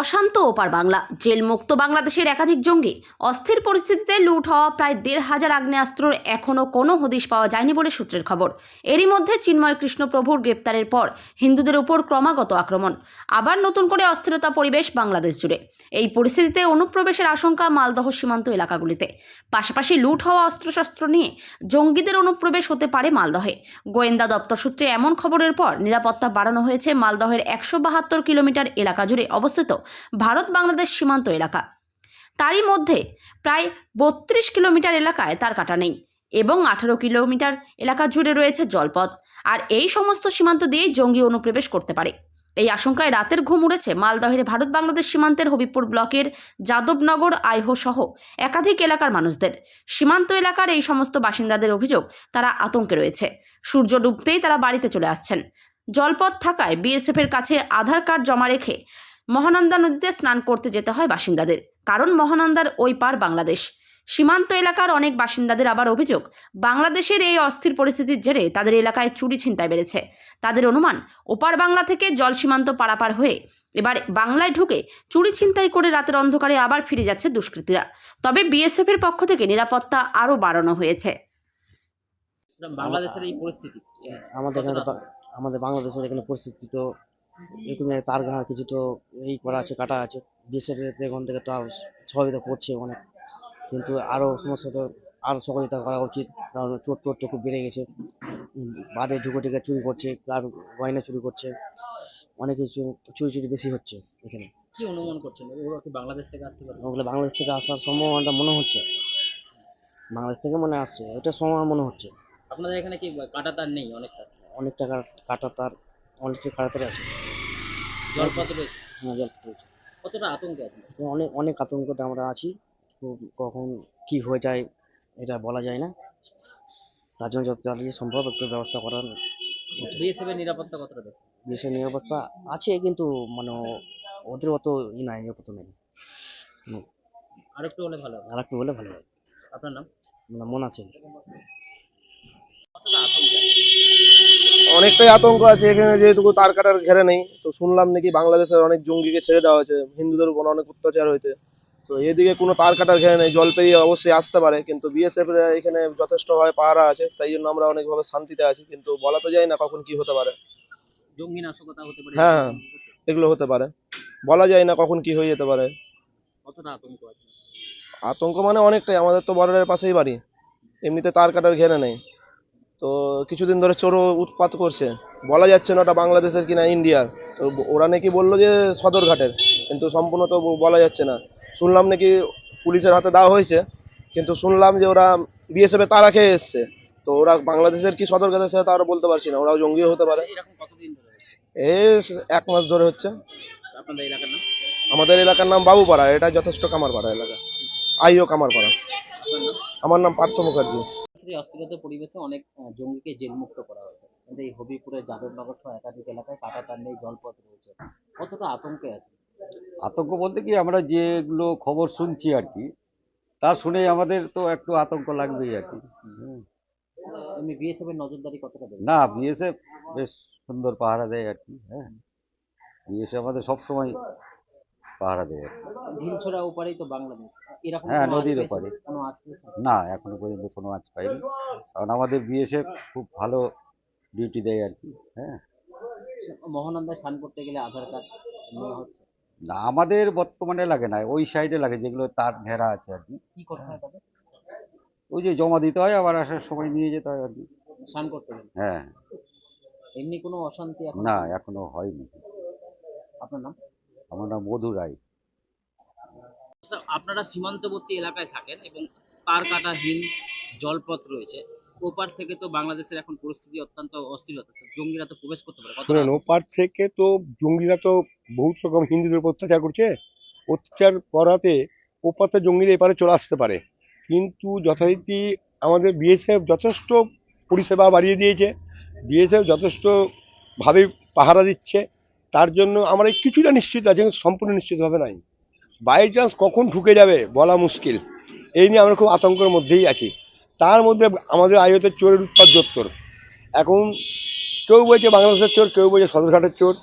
অশান্ত ওপার বাংলা। জেল মুক্ত বাংলাদেশের একাধিক জঙ্গি। অস্থির পরিস্থিতিতে লুট হওয়া প্রায় দেড় হাজার আগ্নেয়াস্ত্রর এখনও কোনো হদিশ পাওয়া যায়নি বলে সূত্রের খবর। এরই মধ্যে চিন্ময় কৃষ্ণপ্রভুর গ্রেপ্তারের পর হিন্দুদের উপর ক্রমাগত আক্রমণ। আবার নতুন করে অস্থিরতা পরিবেশ বাংলাদেশ জুড়ে। এই পরিস্থিতিতে অনুপ্রবেশের আশঙ্কা মালদহ সীমান্ত এলাকাগুলিতে। পাশাপাশি লুট হওয়া অস্ত্রশস্ত্র নিয়ে জঙ্গিদের অনুপ্রবেশ হতে পারে মালদহে। গোয়েন্দা দপ্তর সূত্রে এমন খবরের পর নিরাপত্তা বাড়ানো হয়েছে মালদহের একশো বাহাত্তর কিলোমিটার এলাকা জুড়ে অবস্থিত ভারত বাংলাদেশ সীমান্ত এলাকা। তারই মধ্যে প্রায় বত্রিশ কিলোমিটার এলাকায় তার কাটা নেই এবং আঠারো কিলোমিটার এলাকা জুড়ে রয়েছে জলপথ। আর এই সমস্ত সীমান্ত দিয়েই জঙ্গি অনুপ্রবেশ করতে পারে। এই আশঙ্কায় রাতের ঘুম উড়েছে মালদহের ভারত বাংলাদেশ সীমান্তের হবিপুর ব্লকের যাদবনগর, আইহো সহ একাধিক এলাকার মানুষদের। সীমান্ত এলাকার এই সমস্ত বাসিন্দাদের অভিযোগ, তারা আতঙ্কে রয়েছে। সূর্য ডুবতেই তারা বাড়িতে চলে আসছেন। জলপথ থাকায় বিএসএফ এর কাছে আধার কার্ড জমা রেখে মহানন্দা নদীতে স্নান করতে যেতে হয় বাসিন্দাদের। কারণ মহানন্দার ওই পার বাংলাদেশ। সীমান্ত এলাকার অনেক বাসিন্দাদের আবার অভিযোগ বাংলাদেশের এই অস্থির পরিস্থিতির জেরে তাদের এলাকায় চুরি ছিনতাই বেড়েছে। তাদের অনুমান ওপার বাংলা থেকে জল সীমান্ত পারাপার হয়ে এবার বাংলায় ঢুকে চুরি ছিনতাই করে রাতের অন্ধকারে আবার ফিরে যাচ্ছে দুষ্কৃতীরা। তবে বিএসএফ এর পক্ষ থেকে নিরাপত্তা আরও বাড়ানো হয়েছে। বাংলাদেশের এই পরিস্থিতি আমাদের আমাদের বাংলাদেশের এখানে পরিস্থিতি তো এরকম তার ঘা কিছু তো এই করা আছে কাটা আছে। দেশের এখান থেকে তো সহযোগিতা করছে অনেক। কিন্তু আরও সমস্যা তো আরও সহযোগিতা করা উচিত কারণ চোর টোর তো খুব বেড়ে গেছে। বাড়ি ঢুকে ঢুকে চুরি করছে আর গয়না চুরি করছে। অনেক কিছু চুরি চুরি বেশি হচ্ছে এখানে। কি অনুমান করছেন? ওরা কি বাংলাদেশ থেকে আসতে পারে ওগুলো বাংলাদেশ থেকে আসার সম্ভাবনাটা মনে হচ্ছে। বাংলাদেশ থেকে মনে আসছে এটা সম্ভাবনা মনে হচ্ছে। আপনাদের এখানে কি কাটা তার নেই অনেকটা? অনেক টাকার কাটা তার অনেক টাকা কাটাতে আছে। জলপথ রয়েছে হ্যাঁ রয়েছে। কতটা আতঙ্কে আছে অনেক অনেক আতঙ্কতে আমরা আছি। খুব কখন কি হয়ে যায় এটা বলা যায় না। তার জন্য যত তাড়াতাড়ি সম্ভব একটু ব্যবস্থা করার বিএসএফ এর নিরাপত্তা কতটা দেখে নিরাপত্তা আছে কিন্তু মানে ওদের অত ই নাই নিরাপত্তা নেই। আর একটু হলে ভালো হবে। আর একটু হলে ভালো হয় আপনার নাম? মানে মন আছে কতটা আতঙ্কে? অনেকটাই আতঙ্ক আছে এখানে যেহেতু তার কাটার ঘেরে নেই তো শুনলাম নাকি বাংলাদেশের অনেক জঙ্গিকে ছেড়ে দেওয়া হয়েছে হিন্দুদের উপর অনেক অত্যাচার হয়েছে। তো এদিকে কোনো তার কাটার ঘেরে নেই জল পেরিয়ে অবশ্যই আসতে পারে কিন্তু বিএসএফ এখানে যথেষ্টভাবে পাহারা আছে তাই জন্য আমরা অনেকভাবে শান্তিতে আছি কিন্তু বলা তো যায় না কখন কি হতে পারে। জঙ্গি নাশকতা হতে পারে। হ্যাঁ। এগুলো হতে পারে। বলা যায় না কখন কি হয়ে যেতে পারে। কতটা আতঙ্ক আছে? আতঙ্ক মানে অনেকটাই আমাদের তো বর্ডারের পাশেই বাড়ি এমনিতে তার কাটার ঘেরে নেই। তো কিছুদিন ধরে চোরও উৎপাত করছে। বলা যাচ্ছে না ওটা বাংলাদেশের কিনা ইন্ডিয়ার। তো ওরা নাকি বলল যে সদরঘাটের কিন্তু সম্পূর্ণ তো বলা যাচ্ছে না। শুনলাম নাকি পুলিশের হাতে দেওয়া হয়েছে কিন্তু শুনলাম যে ওরা বিএসএফ এ তারা খেয়ে এসছে। তো ওরা বাংলাদেশের কি সদরঘাটের সেটা তারা বলতে পারছি না ওরাও জঙ্গিও হতে পারে? এই এক মাস ধরে হচ্ছে। আমাদের এলাকার নাম বাবুপাড়া এটা যথেষ্ট কামারপাড়া এলাকা। আইও কামারপাড়া। আমার নাম পার্থ মুখার্জি। এই অস্থিরতার পরিবেশে অনেক জঙ্গিকে জেলমুক্ত করা হয়েছে। কিন্তু এই হবিপুরে যাদবনগর সহ একাধিক এলাকায় কাটা তার নেই জলপথ রয়েছে। কতটা আতঙ্কে আছে? আতঙ্ক বলতে কি আমরা যেগুলো খবর শুনছি আর কি তা শুনে আমাদের তো একটু আতঙ্ক লাগবেই আর কি। হুম। এমনি বিএসএফ এর নজরদারি কতটা দেবে না বিএসএফ বেশ সুন্দর পাহারা দেয় আর কি হ্যাঁ। বিএসএফ আমাদের সবসময় পাহারা দেয় আর ওপারেই তো বাংলাদেশ। এরকম হ্যাঁ, নদীর ওপারে। না এখনও পর্যন্ত কোনো আজ পাইনি। কারণ আমাদের বিএসএফ খুব ভালো ডিউটি দেয় আর কি হ্যাঁ। মহানন্দায় স্নান করতে গেলে আধার কার্ড নেওয়া হচ্ছে? না আমাদের বর্তমানে লাগে না। ওই সাইডে লাগে যেগুলো তার ঘেরা আছে আর কি। কি করতে হয় ওই যে জমা দিতে হয় আবার আসার সময় নিয়ে যেতে হয় আর কি। স্নান করতে হ্যাঁ। এমনি কোনো অশান্তি না এখনও হয়নি। আপনার নাম? আমার নাম মধু রায়। আপনারা সীমান্তবর্তী এলাকায় থাকেন এবং পার কাটাহীন জলপথ রয়েছে। ওপার থেকে তো বাংলাদেশের এখন পরিস্থিতি অত্যন্ত অস্থিরতা জঙ্গিরা তো প্রবেশ করতে পারে। শোনেন ওপার থেকে তো জঙ্গিরা তো বহুত রকম হিন্দুদের উপর অত্যাচার করছে। অত্যাচার করাতে ওপার থেকে জঙ্গিরা এপারে চলে আসতে পারে। কিন্তু যথারীতি আমাদের বিএসএফ যথেষ্ট পরিষেবা বাড়িয়ে দিয়েছে। বিএসএফ যথেষ্টভাবে পাহারা দিচ্ছে। তার জন্য আমরা কিছুটা নিশ্চিত আছে সম্পূর্ণ নিশ্চিতভাবে নাই। বাই চান্স কখন ঢুকে যাবে বলা মুশকিল। এই নিয়ে আমরা খুব আতঙ্কের মধ্যেই আছি। তার মধ্যে আমাদের আয়তের চোরের উৎপাদ জোত্তর। এখন কেউ বলছে বাংলাদেশের চোর, কেউ বলছে সদরঘাটের চোর,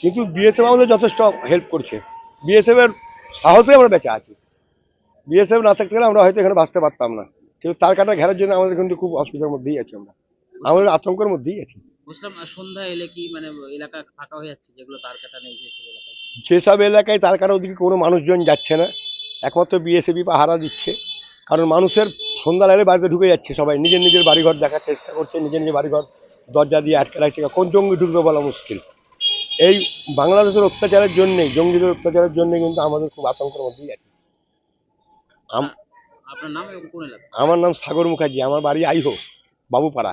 কিন্তু বিএসএফ আমাদের যথেষ্ট হেল্প করছে। বিএসএফ এর সাহসে আমরা বেঁচে আছি। বিএসএফ না থাকতে গেলে আমরা হয়তো এখানে বাঁচতে পারতাম না। কিন্তু তার কাটা ঘেরার জন্য আমাদের কিন্তু খুব অসুবিধার মধ্যেই আছি আমরা। আমাদের আতঙ্কের মধ্যেই আছি। বুঝলাম সন্ধ্যা এলে কি মানে এলাকা ফাঁকা হয়ে যাচ্ছে যেগুলো তার কাটা নেই যেসব এলাকায়? এলাকায় তার কাটা ওদিকে কোনো মানুষজন যাচ্ছে না একমাত্র বিএসএফই পাহারা দিচ্ছে কারণ মানুষের সন্ধ্যা লাগলে বাড়িতে ঢুকে যাচ্ছে সবাই নিজের নিজের বাড়িঘর দেখার চেষ্টা করছে নিজের নিজের বাড়িঘর দরজা দিয়ে আটকে রাখছে কোন জঙ্গি ঢুকবে বলা মুশকিল। এই বাংলাদেশের অত্যাচারের জন্যে জঙ্গিদের অত্যাচারের জন্য কিন্তু আমাদের খুব আতঙ্কের মধ্যেই আছে। আপনার নাম আমার নাম সাগর মুখার্জি আমার বাড়ি আইহো বাবুপাড়া।